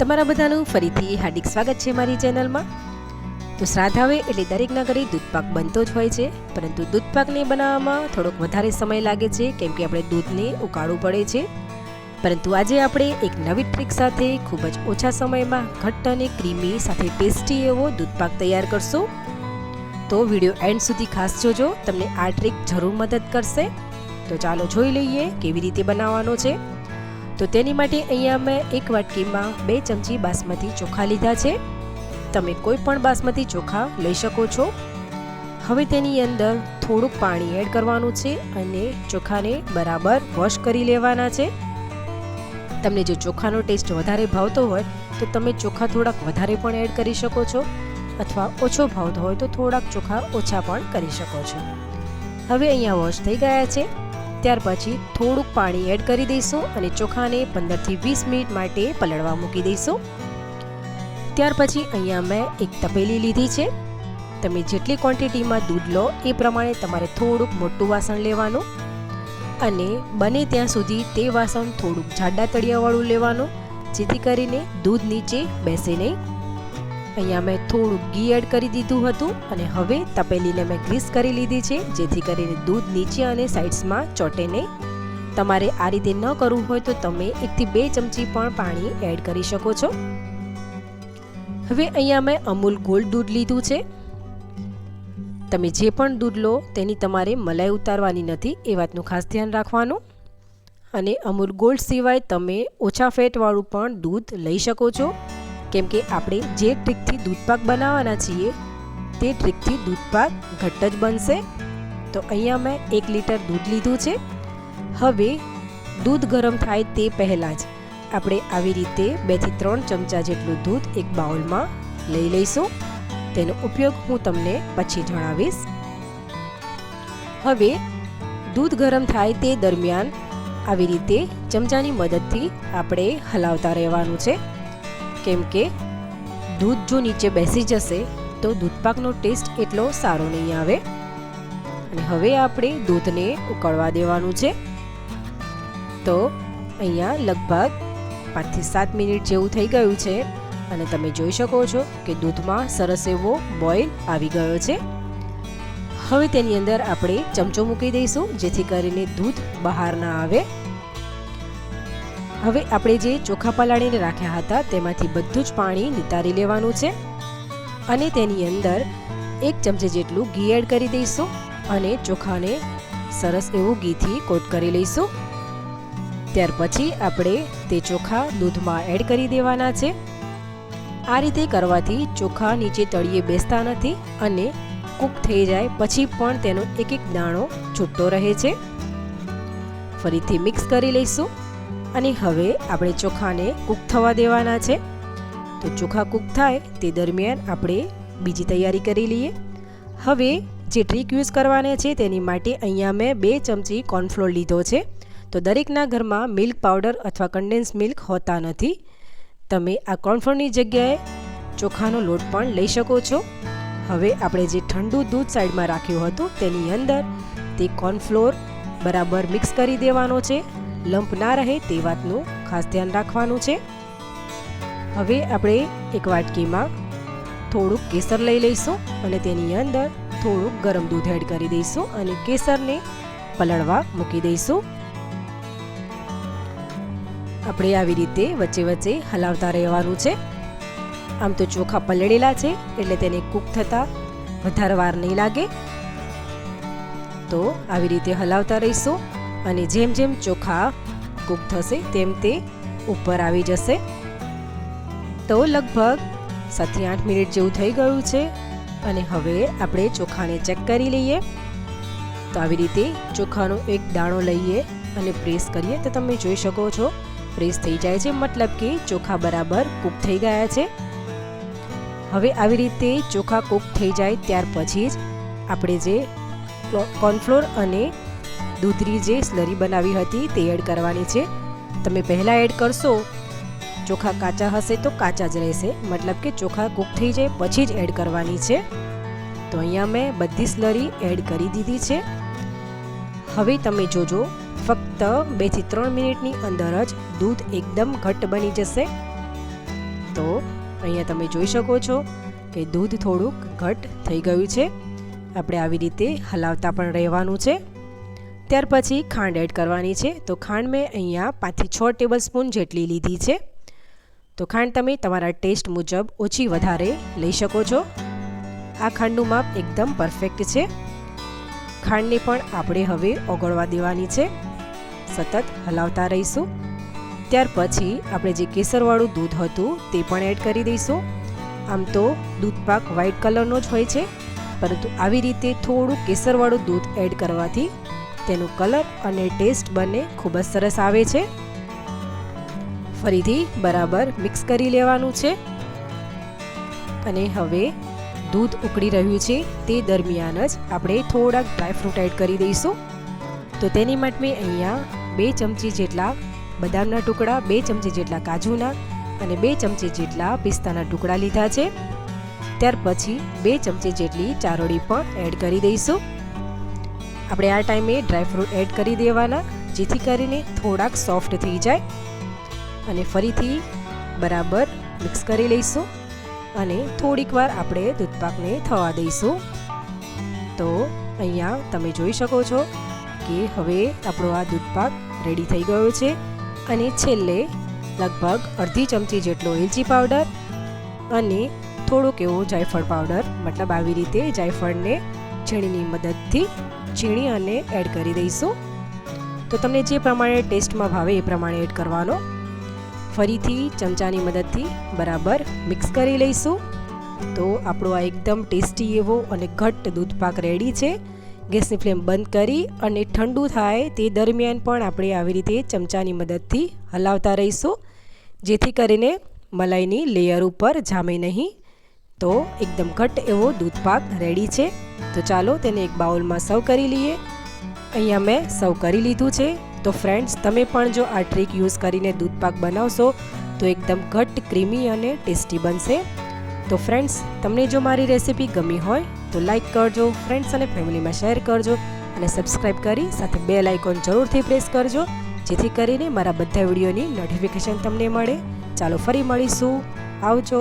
તમારા બધાનું ફરીથી હાર્દિક સ્વાગત છે મારી ચેનલમાં. તો શ્રાદ્ધ આવે એટલે દરેકના ઘરે દૂધપાક બનતો જ હોય છે, પરંતુ દૂધપાકને બનાવવામાં થોડોક વધારે સમય લાગે છે, કેમ કે આપણે દૂધને ઉકાળવું પડે છે. પરંતુ આજે આપણે એક નવી ટ્રીક સાથે ખૂબ જ ઓછા સમયમાં ઘટ્ટ અને ક્રીમી સાથે ટેસ્ટી એવો દૂધપાક તૈયાર કરશો. તો વીડિયો એન્ડ સુધી ખાસ જોજો, તમને આ ટ્રીક જરૂર મદદ કરશે. તો ચાલો જોઈ લઈએ કેવી રીતે બનાવવાનો છે. તો તેની માટે અહીંયા મેં એક વાટકીમાં બે ચમચી બાસમતી ચોખા લીધા છે. તમે કોઈ પણ બાસમતી ચોખા લઈ શકો છો. હવે તેની અંદર થોડુંક પાણી એડ કરવાનું છે અને ચોખાને બરાબર વોશ કરી લેવાના છે. તમને જો ચોખાનો ટેસ્ટ વધારે ભાવતો હોય તો તમે ચોખા થોડાક વધારે પણ એડ કરી શકો છો અથવા ઓછો ભાવતો હોય તો થોડાક ચોખા ઓછા પણ કરી શકો છો. હવે અહીંયા વોશ થઈ ગયા છે. ત્યાર પછી થોડુંક પાણી એડ કરી દઈશું અને ચોખાને પંદરથી વીસ મિનિટ માટે પલળવા મૂકી દઈશું. ત્યાર પછી અહીંયા મેં એક તપેલી લીધી છે. તમે જેટલી ક્વોન્ટિટીમાં દૂધ લો એ પ્રમાણે તમારે થોડુંક મોટું વાસણ લેવાનું અને બને ત્યાં સુધી તે વાસણ થોડુંક જાડા તળિયાવાળું લેવાનું, જેથી કરીને દૂધ નીચે બેસે નહીં. અહીંયા મેં થોડું ઘી એડ કરી દીધું હતું અને હવે તપેલીને મેં ગ્રીસ કરી લીધી છે, જેથી કરીને દૂધ નીચે અને સાઇડ્સમાં ચોટે નહીં. તમારે આ રીતે ન કરવું હોય તો તમે એકથી બે ચમચી પણ પાણી એડ કરી શકો છો. હવે અહીંયા મેં અમૂલ ગોલ્ડ દૂધ લીધું છે. તમે જે પણ દૂધ લો, તેની તમારે મલાઈ ઉતારવાની નથી, એ વાતનું ખાસ ધ્યાન રાખવાનું. અને અમૂલ ગોલ્ડ સિવાય તમે ઓછા ફેટવાળું પણ દૂધ લઈ શકો છો. કેમ કે આપણે જે ટ્રીકથી દૂધપાક બનાવવાના છીએ, તે ટ્રીકથી દૂધપાક ઘટ્ટ જ બનશે. તો અહીંયા મેં એક લીટર દૂધ લીધું છે. હવે દૂધ ગરમ થાય તે પહેલાં જ આપણે આવી રીતે બેથી ત્રણ ચમચા જેટલું દૂધ એક બાઉલમાં લઈ લઈશું. તેનો ઉપયોગ હું તમને પછી જણાવીશ. હવે દૂધ ગરમ થાય તે દરમિયાન આવી રીતે ચમચાની મદદથી આપણે હલાવતા રહેવાનું છે. કેમ કે દૂધ જો નીચે બેસી જશે, તો દૂધપાકનો ટેસ્ટ એટલો સારો નહીં આવે. અને હવે આપણે દૂધને ઉકળવા દેવાનું છે. તો અહીંયા લગભગ પાંચથી સાત મિનિટ જેવું થઈ ગયું છે. અને તમે જોઈ શકો છો કે દૂધમાં સરસ એવો બોઇલ આવી ગયો છે. હવે તેની અંદર આપણે ચમચો મૂકી દઈશું, જેથી કરીને દૂધ બહાર ના આવે. હવે આપણે જે ચોખા પલાળીને રાખ્યા હતા, તેમાંથી બધું જ પાણી નિતારી લેવાનું છે અને તેની અંદર એક ચમચી જેટલું ઘી એડ કરી દઈશું અને ચોખાને સરસ એવું ઘીથી કોટ કરી લઈશું. ત્યાર પછી આપણે તે ચોખા દૂધમાં એડ કરી દેવાના છે. આ રીતે કરવાથી ચોખા નીચે તળિયે બેસતા નથી અને કૂક થઈ જાય પછી પણ તેનો એક એક દાણો છૂટતો રહે છે. ફરીથી મિક્સ કરી લઈશું. અને હવે આપણે ચોખાને કૂક થવા દેવાના છે. તો ચોખા કૂક થાય તે દરમિયાન આપણે બીજી તૈયારી કરી લઈએ. હવે જે ટ્રીક યુઝ કરવાના છે તેની માટે અહીંયા મેં બે ચમચી કોર્નફ્લોર લીધો છે. તો દરેકના ઘરમાં મિલ્ક પાવડર અથવા કન્ડેન્સ મિલ્ક હોતા નથી. તમે આ કોર્નફ્લોરની જગ્યાએ ચોખાનો લોટ પણ લઈ શકો છો. હવે આપણે જે ઠંડુ દૂધ સાઈડમાં રાખ્યું હતું તેની અંદર તે કોર્નફ્લોર બરાબર મિક્સ કરી દેવાનો છે. લંપ ના રહે તે વાતનું ખાસ ધ્યાન રાખવાનું છે. હવે આપણે એક વાટકીમાં થોડુંક કેસર લઈ લઈશું અને તેની અંદર થોડુંક ગરમ દૂધ એડ કરી દઈશું અને કેસરને પલળવા મૂકી દઈશું. આપણે આવી રીતે વચ્ચે વચ્ચે હલાવતા રહેવાનું છે. આમ તો ચોખા પલળેલા છે એટલે તેને કૂક થતાં વધારે વાર નહીં લાગે. તો આવી રીતે હલાવતા રહીશું. અને જેમ જેમ ચોખા કૂક થશે, તેમ તે ઉપર આવી જશે. તો લગભગ સાતથી આઠ મિનિટ જેવું થઈ ગયું છે અને હવે આપણે ચોખાને ચેક કરી લઈએ. તો આવી રીતે ચોખાનો એક દાણો લઈએ અને પ્રેસ કરીએ. તો તમે જોઈ શકો છો, પ્રેસ થઈ જાય છે, મતલબ કે ચોખા બરાબર કૂક થઈ ગયા છે. હવે આવી રીતે ચોખા કૂક થઈ જાય ત્યાર પછી જ આપણે જે કોર્નફ્લોર અને દૂધની જે સ્લરી બનાવી હતી તે એડ કરવાની છે. તમે પહેલાં એડ કરશો, ચોખા કાચા હશે તો કાચા જ રહેશે. મતલબ કે ચોખા કૂક થઈ જાય પછી જ એડ કરવાની છે. તો અહીંયા મેં બધી સ્લરી એડ કરી દીધી છે. હવે તમે જોજો, ફક્ત બેથી ત્રણ મિનિટની અંદર જ દૂધ એકદમ ઘટ્ટ બની જશે. તો અહીંયા તમે જોઈ શકો છો કે દૂધ થોડુંક ઘટ્ટ થઈ ગયું છે. આપણે આવી રીતે હલાવતા પણ રહેવાનું છે. ત્યાર પછી ખાંડ એડ કરવાની છે. તો ખાંડ મેં અહીંયા પાંચથી છ ટેબલ સ્પૂન જેટલી લીધી છે. તો ખાંડ તમે તમારા ટેસ્ટ મુજબ ઓછી વધારે લઈ શકો છો. આ ખાંડનું માપ એકદમ પરફેક્ટ છે. ખાંડને પણ આપણે હવે ઓગળવા દેવાની છે. સતત હલાવતા રહીશું. ત્યાર પછી આપણે જે કેસરવાળું દૂધ હતું તે પણ એડ કરી દઈશું. આમ તો દૂધપાક વ્હાઈટ કલરનો જ હોય છે. પરંતુ આવી રીતે થોડું કેસરવાળું દૂધ એડ કરવાથી તેનું કલર અને ટેસ્ટ બંને ખૂબ જ સરસ આવે છે. ફરીથી બરાબર મિક્સ કરી લેવાનું છે. અને હવે દૂધ ઉકળી રહ્યું છે તે દરમિયાન જ આપણે થોડાક ડ્રાયફ્રૂટ એડ કરી દઈશું. તો તેની માટે મેં અહીંયા બે ચમચી જેટલા બદામના ટુકડા, બે ચમચી જેટલા કાજુના અને બે ચમચી જેટલા પિસ્તાના ટુકડા લીધા છે. ત્યાર પછી બે ચમચી જેટલી ચારોળી પણ એડ કરી દઈશું. આપણે આ ટાઈમે ડ્રાયફ્રૂટ એડ કરી દેવાના, જેથી કરીને થોડાક સોફ્ટ થઈ જાય. અને ફરીથી બરાબર મિક્સ કરી લઈશું. અને થોડીક વાર આપણે દૂધપાકને થવા દઈશું. તો અહીંયા તમે જોઈ શકો છો કે હવે આપણો આ દૂધપાક રેડી થઈ ગયો છે. અને છેલ્લે લગભગ અડધી ચમચી જેટલો એલચી પાવડર અને થોડોક એવો જાયફળ પાવડર, મતલબ આવી રીતે જાયફળને ઝીણીની મદદથી ઝીણી અને એડ કરી દઈશું. તો તમને જે પ્રમાણે ટેસ્ટમાં ભાવે એ પ્રમાણે એડ કરવાનો. ફરીથી ચમચાની મદદથી બરાબર મિક્સ કરી લઈશું. તો આપણો આ એકદમ ટેસ્ટી એવો અને ઘટ્ટ દૂધપાક રેડી છે. ગેસની ફ્લેમ બંધ કરી અને ઠંડુ થાય તે દરમિયાન પણ આપણે આવી રીતે ચમચાની મદદથી હલાવતા રહીશું. જેથી કરીને મલાઈની લેયર ઉપર જામે નહીં. તો એકદમ ઘટ્ટ એવો દૂધપાક રેડી છે. તો ચાલો તેને એક બાઉલમાં સર્વ કરી લઈએ. અહીંયા મેં સર્વ કરી લીધું છે. તો ફ્રેન્ડ્સ, તમે પણ જો આ ટ્રીક યુઝ કરીને દૂધપાક બનાવશો, તો એકદમ ઘટ્ટ ક્રીમી અને ટેસ્ટી બનશે. તો ફ્રેન્ડ્સ, તમને જો મારી રેસિપી ગમી હોય, તો લાઈક કરજો, ફ્રેન્ડ્સ અને ફેમિલીમાં શેર કરજો અને સબસ્ક્રાઈબ કરી સાથે બે લાઇકોન જરૂરથી પ્રેસ કરજો, જેથી કરીને મારા બધા વિડીયોની નોટિફિકેશન તમને મળે. ચાલો ફરી મળીશું. આવજો.